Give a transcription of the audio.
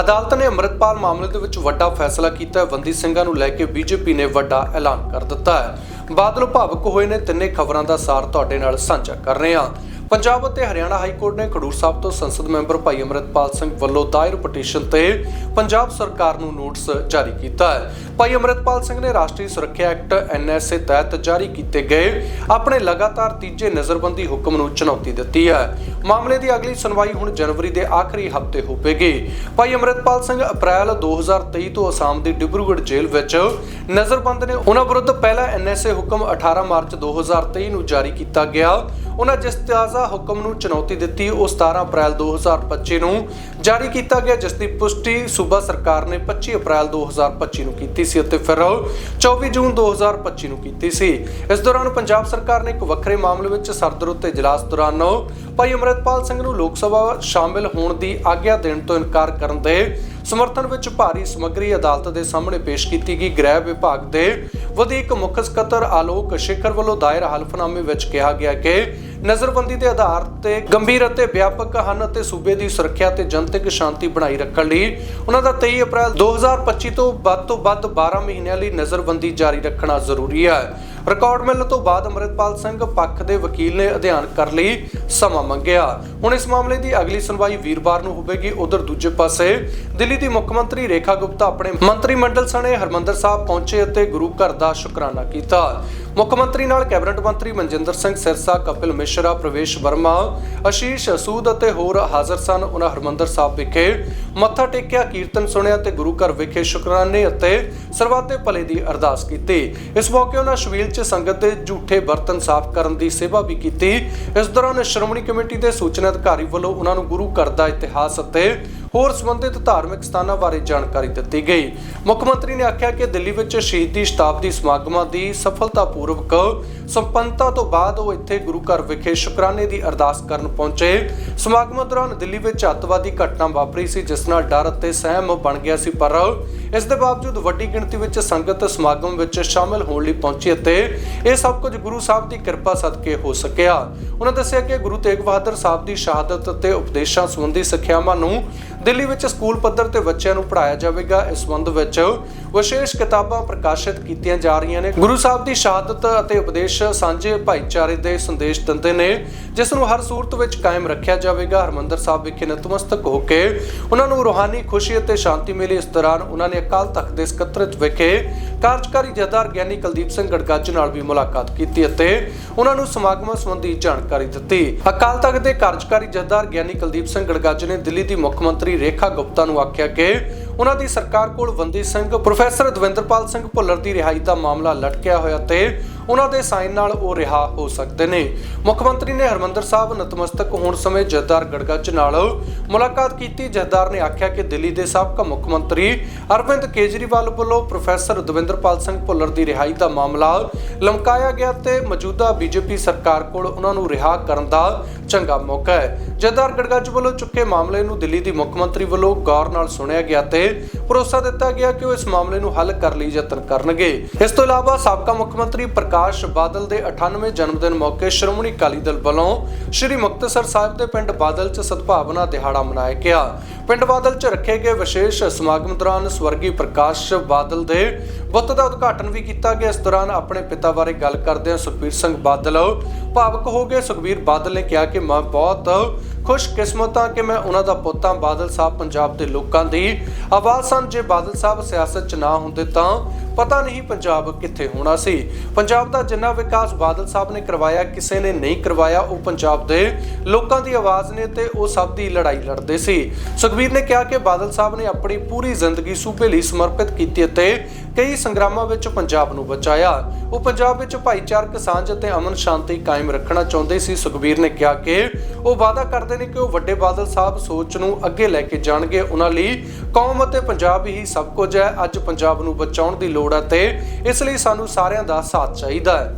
ਅਦਾਲਤ ਨੇ ਅੰਮ੍ਰਿਤਪਾਲ ਮਾਮਲੇ ਦੇ ਵਿੱਚ ਵੱਡਾ ਫੈਸਲਾ ਕੀਤਾ ਹੈ। ਬੰਦੀ ਸਿੰਘਾਂ ਨੂੰ ਲੈ ਕੇ ਬੀਜੇਪੀ ਨੇ ਵੱਡਾ ਐਲਾਨ ਕਰ ਦਿੱਤਾ ਹੈ। ਬਾਦਲ ਭਾਵਕ ਹੋਏ ਨੇ, ਤਿੰਨੇ ਖਬਰਾਂ ਦਾ ਸਾਰ ਤੁਹਾਡੇ ਨਾਲ ਸਾਂਝਾ ਕਰ ਰਹੇ ਹਾਂ। ਪੰਜਾਬ ਅਤੇ ਹਰਿਆਣਾ ਹਾਈ ਕੋਰਟ ਨੇ ਖਡੂਰ ਸਾਹਿਬ ਤੋਂ ਸੰਸਦ ਮੈਂਬਰ ਭਾਈ ਅਮਰਿਤਪਾਲ ਸਿੰਘ ਵੱਲੋਂ ਦਾਇਰ ਪਟੀਸ਼ਨ ਤੇ ਪੰਜਾਬ ਸਰਕਾਰ ਨੂੰ ਨੋਟਿਸ ਜਾਰੀ ਕੀਤਾ ਹੈ। ਭਾਈ ਅਮਰਿਤਪਾਲ ਸਿੰਘ ਨੇ ਰਾਸ਼ਟਰੀ ਸੁਰੱਖਿਆ ਐਕਟ ਐਨਐਸਏ ਤਹਿਤ ਜਾਰੀ ਕੀਤੇ ਗਏ ਆਪਣੇ ਲਗਾਤਾਰ ਤੀਜੇ ਨਜ਼ਰਬੰਦੀ ਹੁਕਮ ਨੂੰ ਚੁਣੌਤੀ ਦਿੱਤੀ ਹੈ। ਮਾਮਲੇ ਦੀ ਅਗਲੀ ਸੁਣਵਾਈ ਹੁਣ ਜਨਵਰੀ ਦੇ ਆਖਰੀ ਹਫ਼ਤੇ ਹੋਵੇਗੀ। ਭਾਈ ਅਮਰਿਤਪਾਲ ਸਿੰਘ ਅਪ੍ਰੈਲ 2023 ਤੋਂ ਅਸਾਮ ਦੀ ਡਿਬਰੂਗੜ੍ਹ ਜੇਲ੍ਹ ਵਿੱਚ ਨਜ਼ਰਬੰਦ ਨੇ। ਉਹਨਾਂ ਵਿਰੁੱਧ ਪਹਿਲਾ ਐਨਐਸਏ ਹੁਕਮ 18 ਮਾਰਚ 2023 ਨੂੰ ਜਾਰੀ ਕੀਤਾ ਗਿਆ। ਉਹਨਾਂ ਜਿਸ ਤਾਜ਼ਾ ਹੁਕਮ ਨੂੰ ਚੁਣੌਤੀ ਦਿੱਤੀ ਉਹ 17 ਅਪ੍ਰੈਲ 2025 ਨੂੰ ਜਾਰੀ ਕੀਤਾ ਗਿਆ, ਜਿਸ ਦੀ ਪੁਸ਼ਟੀ ਸੂਬਾ ਸਰਕਾਰ ਨੇ 25 ਅਪ੍ਰੈਲ 2025 ਨੂੰ ਕੀਤੀ ਸੀ ਅਤੇ ਫਿਰ 24 ਜੂਨ 2025 ਨੂੰ ਕੀਤੀ ਸੀ। ਇਸ ਦੌਰਾਨ ਪੰਜਾਬ ਸਰਕਾਰ ਨੇ ਇੱਕ ਵੱਖਰੇ ਮਾਮਲੇ ਵਿੱਚ ਸਰਦਰ ਉੱਤੇ ਇਜਲਾਸ ਦੌਰਾਨ ਭਾਈ ਅਮਰਿਤਪਾਲ ਸਿੰਘ ਨੂੰ ਲੋਕ ਸਭਾ ਸ਼ਾਮਿਲ ਹੋਣ ਦੀ ਆਗਿਆ ਦੇਣ ਤੋਂ ਇਨਕਾਰ ਕਰਨ ਦੇ ਸਮਰਥਨ ਵਿੱਚ ਭਾਰੀ ਸਮੱਗਰੀ ਅਦਾਲਤ ਦੇ ਸਾਹਮਣੇ ਪੇਸ਼ ਕੀਤੀ ਗਈ। ਗ੍ਰਹਿ ਵਿਭਾਗ ਦੇ ਵਧੀਕ ਮੁੱਖ ਸਕੱਤਰ ਆਲੋਕ ਸ਼ੇਖਰ ਵੱਲੋਂ ਦਾਇਰ ਹਲਫਨਾਮੇ ਵਿੱਚ ਕਿਹਾ ਗਿਆ ਕਿ ਨਜ਼ਰਬੰਦੀ ਦੇ ਆਧਾਰ ਤੇ ਗੰਭੀਰ ਅਤੇ ਵਿਆਪਕ ਹਨ ਅਤੇ ਸੂਬੇ ਦੀ ਸੁਰੱਖਿਆ ਤੇ ਜਨਤਕ ਸ਼ਾਂਤੀ ਬਣਾਈ ਰੱਖਣ ਲਈ ਉਹਨਾਂ ਦਾ 23 ਅਪ੍ਰੈਲ 2025 ਤੋਂ ਵੱਧ ਤੋਂ ਵੱਧ 12 ਮਹੀਨਿਆਂ ਲਈ ਨਜ਼ਰਬੰਦੀ ਜਾਰੀ ਰੱਖਣਾ ਜ਼ਰੂਰੀ ਹੈ। ਰਿਕਾਰਡ ਮਿਲਣ ਤੋਂ ਬਾਅਦ ਅਮਰਿਤਪਾਲ ਸਿੰਘ ਪੱਖ ਦੇ ਵਕੀਲ ਨੇ ਅਧਿਐਨ ਕਰਨ ਲਈ ਸਮਾਂ ਮੰਗਿਆ। ਹੁਣ ਇਸ ਮਾਮਲੇ ਦੀ ਅਗਲੀ ਸੁਣਵਾਈ ਵੀਰਵਾਰ ਨੂੰ ਹੋਵੇਗੀ ਉਧਰ ਦੂਜੇ ਪਾਸੇ। ਦਿੱਲੀ ਦੀ ਮੁੱਖ ਮੰਤਰੀ ਰੇਖਾ ਗੁਪਤਾ ਆਪਣੇ ਮੰਤਰੀ ਮੰਡਲ ਸਣੇ ਹਰਮੰਦਰ ਸਾਹਿਬ ਪਹੁੰਚੇ ਅਤੇ ਗੁਰੂ ਘਰ ਦਾ ਸ਼ੁਕਰਾਨਾ ਕੀਤਾ। ਮੁੱਖ ਮੰਤਰੀ ਨਾਲ ਕੈਬਨਿਟ ਮੰਤਰੀ ਮਨਜਿੰਦਰ ਸਿੰਘ ਸਿਰਸਾ, ਕਪਿਲ ਮਿਸ਼ਰਾ, ਪ੍ਰਵੇਸ਼ ਵਰਮਾ, ਅਸ਼ੀਸ਼ ਸੂਦ ਅਤੇ ਹੋਰ ਹਾਜ਼ਰ ਸਨ। ਉਹਨਾਂ ਹਰਮੰਦਰ ਸਾਹਿਬ ਵਿਖੇ ਮੱਥਾ ਟੇਕਿਆ, ਕੀਰਤਨ ਸੁਣਿਆ ਤੇ ਗੁਰੂ ਘਰ ਵਿਖੇ ਸ਼ੁਕਰਾਨੇ ਅਤੇ ਸਰਬੱਤ ਦੇ ਭਲੇ ਦੀ ਅਰਦਾਸ ਕੀਤੀ। ਇਸ ਮੌਕੇ ਉਹਨਾਂ ਸ਼ਵੀਲ 'ਚ ਸੰਗਤ ਦੇ ਝੂਠੇ ਬਰਤਨ ਸਾਫ਼ ਕਰਨ ਦੀ ਸੇਵਾ ਵੀ ਕੀਤੀ। ਇਸ ਦੌਰਾਨ ਸ਼੍ਰੋਮਣੀ ਕਮੇਟੀ ਦੇ ਸੂਚਨਾ ਅਧਿਕਾਰੀ ਵੱਲੋਂ ਉਹਨਾਂ ਨੂੰ ਗੁਰੂ ਘਰ ਦਾ ਇਤਿਹਾਸ ਅਤੇ ਹੋਰ ਸੰਬੰਧਿਤ ਧਾਰਮਿਕ ਸਥਾਨਾਂ ਬਾਰੇ ਜਾਣਕਾਰੀ ਦਿੱਤੀ ਗਈ। ਮੁੱਖ ਮੰਤਰੀ ਨੇ ਆਖਿਆ ਕਿ ਦਿੱਲੀ ਵਿੱਚ ਸ਼ਹੀਦੀ ਸ਼ਤਾਬਦੀ ਸਮਾਗਮਾਂ ਦੀ ਸਫਲਤਾਪੂਰਵਕ ਸੰਪੰਨਤਾ ਤੋਂ ਬਾਅਦ ਉਹ ਇੱਥੇ ਗੁਰੂ ਘਰ ਵਿਖੇ ਸ਼ੁਕਰਾਨੇ ਦੀ ਅਰਦਾਸ ਕਰਨ ਪਹੁੰਚੇ। ਸਮਾਗਮਾਂ ਦੌਰਾਨ ਦਿੱਲੀ ਵਿੱਚ ਅੱਤਵਾਦੀ ਘਟਨਾ ਵਾਪਰੀ ਸੀ, ਜਿਸ ਨਾਲ ਡਰ ਅਤੇ ਸਹਿਮ ਬਣ ਗਿਆ ਸੀ, ਪਰ ਇਸ ਦੇ ਬਾਵਜੂਦ ਵੱਡੀ ਗਿਣਤੀ ਵਿੱਚ ਸੰਗਤ ਸਮਾਗਮ ਵਿੱਚ ਸ਼ਾਮਲ ਹੋਣ ਲਈ ਪਹੁੰਚੀ ਅਤੇ ਇਹ ਸਭ ਕੁਝ ਗੁਰੂ ਸਾਹਿਬ ਦੀ ਕਿਰਪਾ ਸਦਕੇ ਹੋ ਸਕਿਆ। ਉਹਨਾਂ ਦੱਸਿਆ ਕਿ ਗੁਰੂ ਤੇਗ ਬਹਾਦਰ ਸਾਹਿਬ ਦੀ ਸ਼ਹਾਦਤ ਅਤੇ ਉਪਦੇਸ਼ਾਂ ਸੰਬੰਧੀ ਸਿੱਖਿਆਵਾਂ ਨੂੰ ਦਿੱਲੀ ਵਿੱਚ ਸਕੂਲ ਪੱਧਰ ਤੇ ਬੱਚਿਆਂ ਨੂੰ ਪੜ੍ਹਾਇਆ ਜਾਵੇਗਾ। ਇਸ ਸੰਬੰਧ ਵਿੱਚ ਵਿਸ਼ੇਸ਼ ਕਿਤਾਬਾਂ ਪ੍ਰਕਾਸ਼ਿਤ ਕੀਤੀਆਂ ਜਾ ਰਹੀਆਂ ਨੇ। ਗੁਰੂ ਸਾਹਿਬ ਦੀ ਸ਼ਹਾਦਤ ਅਤੇ ਉਪਦੇਸ਼ ਸਾਂਝੇ ਭਾਈਚਾਰੇ ਦੇ ਸੰਦੇਸ਼ ਦਿੰਦੇ ਨੇ, ਜਿਸ ਨੂੰ ਹਰ ਸੂਰਤ ਵਿੱਚ ਕਾਇਮ ਰੱਖਿਆ ਜਾਵੇਗਾ। ਹਰਮੰਦਰ ਸਾਹਿਬ ਵਿਖੇ ਨਤਮਸਤਕ ਹੋ ਕੇ ਉਹਨਾਂ ਨੂੰ ਰੂਹਾਨੀ ਖੁਸ਼ੀ ਅਤੇ ਸ਼ਾਂਤੀ ਮਿਲੀ। ਇਸ ਦੌਰਾਨ ਉਹਨਾਂ ਨੇ ਅਕਾਲ ਤਖਤ ਦੇ ਸਕੱਤਰਤ ਵਿਖੇ ਕਾਰਜਕਾਰੀ ਜਥੇਦਾਰ ਗਿਆਨੀ ਕੁਲਦੀਪ ਸਿੰਘ ਗੜਗੱਜ ਨਾਲ ਵੀ ਮੁਲਾਕਾਤ ਕੀਤੀ ਅਤੇ ਉਹਨਾਂ ਨੂੰ ਸਮਾਗਮ ਸੰਬੰਧੀ ਜਾਣਕਾਰੀ ਦਿੱਤੀ। ਅਕਾਲ ਤਖਤ ਦੇ ਕਾਰਜਕਾਰੀ ਜਥੇਦਾਰ ਗਿਆਨੀ ਕੁਲਦੀਪ ਸਿੰਘ ਗੜਗੱਜ ਨੇ ਦਿੱਲੀ ਦੀ ਮੁੱਖ ਮੰਤਰੀ ਰੇਖਾ ਗੁਪਤਾ ਨੂੰ ਆਖਿਆ ਕਿ ਉਹਨਾਂ ਦੀ ਸਰਕਾਰ ਕੋਲ ਬੰਦੀ ਸਿੰਘ, ਪ੍ਰੋਫੈਸਰ ਦਵਿੰਦਰਪਾਲ ਸਿੰਘ ਭੁੱਲਰ ਦੀ ਰਿਹਾਈ ਦਾ ਮਾਮਲਾ ਲਟਕਿਆ ਹੋਇਆ ਤੇ ਉਹਨਾਂ ਦੇ ਸਾਈਨ ਨਾਲ ਉਹ ਰਿਹਾ ਹੋ ਸਕਦੇ ਨੇ। ਮੁੱਖ ਮੰਤਰੀ ਨੇ ਹਰਮੰਦਰ ਸਾਹਿਬ ਨਤਮਸਤਕ ਹੋਣ ਸਮੇਂ ਜਥੇਦਾਰ ਗੜਗੱਜ ਨਾਲ ਮੁਲਾਕਾਤ ਕੀਤੀ। ਜਥੇਦਾਰ ਨੇ ਆਖਿਆ ਕਿ ਦਿੱਲੀ ਦੇ ਸਾਬਕਾ ਮੁੱਖ ਮੰਤਰੀ ਅਰਵਿੰਦ ਕੇਜਰੀਵਾਲ ਵੱਲੋਂ ਪ੍ਰੋਫੈਸਰ ਦਵਿੰਦਰਪਾਲ ਸਿੰਘ ਭੁੱਲਰ ਦੀ ਰਿਹਾਈ ਦਾ ਮਾਮਲਾ ਲਮਕਾਇਆ ਗਿਆ ਤੇ ਮੌਜੂਦਾ ਬੀਜੇਪੀ ਸਰਕਾਰ ਕੋਲ ਉਹਨਾਂ ਨੂੰ ਰਿਹਾ ਕਰਨ ਦਾ ਚੰਗਾ ਮੌਕਾ ਹੈ। ਜਥੇਦਾਰ ਗੜਗੱਜ ਵੱਲੋਂ ਚੁੱਕੇ ਮਾਮਲੇ ਨੂੰ ਦਿੱਲੀ ਦੀ ਮੁੱਖ ਮੰਤਰੀ ਵੱਲੋਂ ਗੌਰ ਨਾਲ ਸੁਣਿਆ ਗਿਆ ਤੇ ਭਰੋਸਾ ਦਿੱਤਾ ਗਿਆ ਕਿ ਉਹ ਇਸ ਮਾਮਲੇ ਨੂੰ ਹੱਲ ਕਰਨ ਲਈ ਯਤਨ ਕਰਨਗੇ। ਇਸ ਤੋਂ ਇਲਾਵਾ ਸਾਬਕਾ ਮੁੱਖ ਮੰਤਰੀ ਪ੍ਰਕਾਸ਼ ਬਾਦਲ ਦੇ 98ਵੇਂ ਜਨਮ ਦਿਨ ਮੌਕੇ ਸ਼੍ਰੋਮਣੀ ਅਕਾਲੀ ਦਲ ਵੱਲੋਂ ਸ੍ਰੀ ਮੁਕਤਸਰ ਸਾਹਿਬ ਦੇ ਪਿੰਡ ਬਾਦਲ 'ਚ ਸਦਭਾਵਨਾ ਦਿਹਾੜਾ ਮਨਾਇਆ ਗਿਆ। ਪਿੰਡ ਬਾਦਲ 'ਚ ਰੱਖੇ ਗਏ ਵਿਸ਼ੇਸ਼ ਸਮਾਗਮ ਦੌਰਾਨ ਸਵਰਗੀ ਪ੍ਰਕਾਸ਼ ਬਾਦਲ ਦੇ ਬੁੱਤ ਦਾ ਉਦਘਾਟਨ ਵੀ ਕੀਤਾ ਗਿਆ। ਇਸ ਦੌਰਾਨ ਆਪਣੇ ਪਿਤਾ ਬਾਰੇ ਗੱਲ ਕਰਦਿਆਂ ਸੁਖਬੀਰ ਸਿੰਘ ਬਾਦਲ ਭਾਵਕ ਹੋ ਗਏ। ਸੁਖਬੀਰ ਬਾਦਲ ਨੇ ਕਿਹਾ ਕਿ ਮੈਂ ਬਹੁਤ ਖੁਸ਼ ਕਿਸਮਤ ਹਾਂ ਕਿ ਮੈਂ ਉਹਨਾਂ ਦਾ ਪੁੱਤ ਹਾਂ। ਬਾਦਲ ਸਾਹਿਬ ਪੰਜਾਬ ਦੇ ਲੋਕਾਂ ਦੀ ਆਵਾਜ਼ ਸਨ। ਜੇ ਬਾਦਲ ਸਾਹਿਬ ਸਿਆਸਤ 'ਚ ਨਾ ਹੁੰਦੇ ਤਾਂ ਪਤਾ ਨਹੀਂ ਪੰਜਾਬ ਕਿੱਥੇ ਹੋਣਾ ਸੀ। ਪੰਜਾਬ ਦਾ ਜਿੰਨਾ ਵਿਕਾਸ ਬਾਦਲ ਸਾਹਿਬ ਨੇ ਕਰਵਾਇਆ, ਕਿਸੇ ਨੇ ਨਹੀਂ ਕਰਵਾਇਆ, ਉਹ ਪੰਜਾਬ ਦੇ ਲੋਕਾਂ ਦੀ ਆਵਾਜ਼ ਨੇ ਤੇ ਉਹ ਸਭ ਦੀ ਲੜਾਈ ਲੜਦੇ ਸੀ। ਸੁਖਬੀਰ ਨੇ ਕਿਹਾ ਕਿ ਬਾਦਲ ਸਾਹਿਬ ਨੇ ਆਪਣੀ ਪੂਰੀ ਜ਼ਿੰਦਗੀ ਸੂਬੇ ਲਈ ਸਮਰਪਿਤ ਕੀਤੀ ਅਤੇ ਕਈ ਸੰਗਰਾਮਾਂ ਵਿੱਚ ਪੰਜਾਬ ਨੂੰ ਬਚਾਇਆ। ਉਹ ਪੰਜਾਬ ਵਿੱਚ ਭਾਈਚਾਰਕ ਸਾਂਝ ਅਤੇ ਅਮਨ ਸ਼ਾਂਤੀ ਕਾਇਮ ਰੱਖਣਾ ਚਾਹੁੰਦੇ ਸੀ। ਸੁਖਬੀਰ ਨੇ ਕਿਹਾ ਕਿ ਉਹ ਵਾਅਦਾ ਕਰਦੇ ਨੇ ਕਿ ਉਹ ਵੱਡੇ ਬਾਦਲ ਸਾਹਿਬ ਸੋਚ ਨੂੰ ਅੱਗੇ ਲੈ ਕੇ ਜਾਣਗੇ। ਉਹਨਾਂ ਲਈ ਕੌਮ ਅਤੇ ਪੰਜਾਬ ਹੀ ਸਭ ਕੁਝ ਹੈ। ਅੱਜ ਪੰਜਾਬ ਨੂੰ ਬਚਾਉਣ ਦੀ ਲੋੜ ਹੈ ਤੇ ਇਸ ਲਈ ਸਾਨੂੰ ਸਾਰਿਆਂ ਦਾ ਸਾਥ ਚਾਹੀਦਾ ਹੈ।